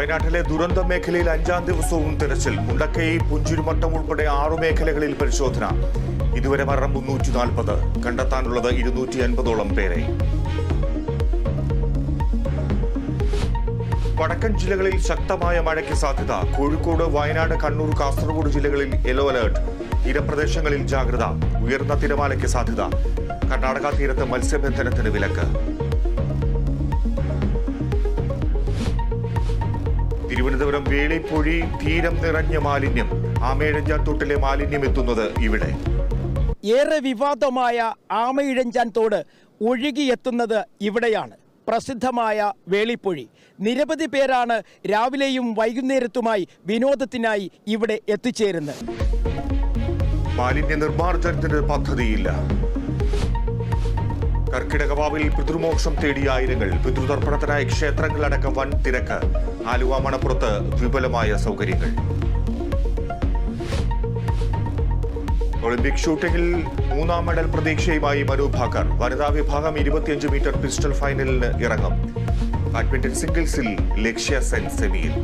വയനാട്ടിലെ ദുരന്ത മേഖലയിൽ അഞ്ചാം ദിവസവും തിരച്ചിൽ. മുണ്ടക്കൈ പുഞ്ചിരിമട്ടം ഉൾപ്പെടെ ആറു മേഖലകളിൽ പരിശോധന. ഇതുവരെ മരണം മുന്നൂറ്റി നാൽപ്പത് കണ്ടെത്താനുള്ളത് ഇരുന്നൂറ്റി അൻപതോളം പേരെ. വടക്കൻ ജില്ലകളിൽ ശക്തമായ മഴയ്ക്ക് സാധ്യത. കോഴിക്കോട് വയനാട് കണ്ണൂർ കാസർഗോഡ് ജില്ലകളിൽ യെല്ലോ അലേർട്ട്. തീരപ്രദേശങ്ങളിൽ ജാഗ്രത. ഉയർന്ന തിരമാലയ്ക്ക് സാധ്യത. കർണാടക തീരത്ത് മത്സ്യബന്ധനത്തിന് വിലക്ക്. തിരുവനന്തപുരം വേളിപ്പൊഴി തീരം നിറഞ്ഞ മാലിന്യം ആമേഴഞ്ചാത്തോട്ടിലെ മാലിന്യം എത്തുന്നത് ഇവിടെ. ഏറെ വിവാദമായ ആമയിഴഞ്ചാൻ തോട് ഒഴുകിയെത്തുന്നത് ഇവിടെയാണ്. പ്രസിദ്ധമായ വേളിപ്പൊഴി. നിരവധി പേരാണ് രാവിലെയും വൈകുന്നേരത്തുമായി വിനോദത്തിനായി ഇവിടെ എത്തിച്ചേരുന്നത്. മാലിന്യ നിർമ്മാർജനത്തിന് പദ്ധതിയില്ല. കർക്കിടകവാവിൽ പിതൃമോക്ഷം തേടിയ ആയിരങ്ങൾ പിതൃതർപ്പണത്തിനായി ക്ഷേത്രങ്ങളടക്കം വൻ തിരക്ക്. ആലുവ മണപ്പുറത്ത് വിപുലമായ സൗകര്യങ്ങൾ. ഒളിമ്പിക് ഷൂട്ടിംഗിൽ മൂന്നാം മെഡൽ പ്രതീക്ഷയുമായി മനു ഭാക്കർ. വനിതാ വിഭാഗം ഇരുപത്തിയഞ്ച് മീറ്റർ പിസ്റ്റൾ ഫൈനലിന് ഇറങ്ങും. ബാഡ്മിന്റൺ സിംഗിൾസിൽ ലക്ഷ്യ സെൻ സെമിയിൽ.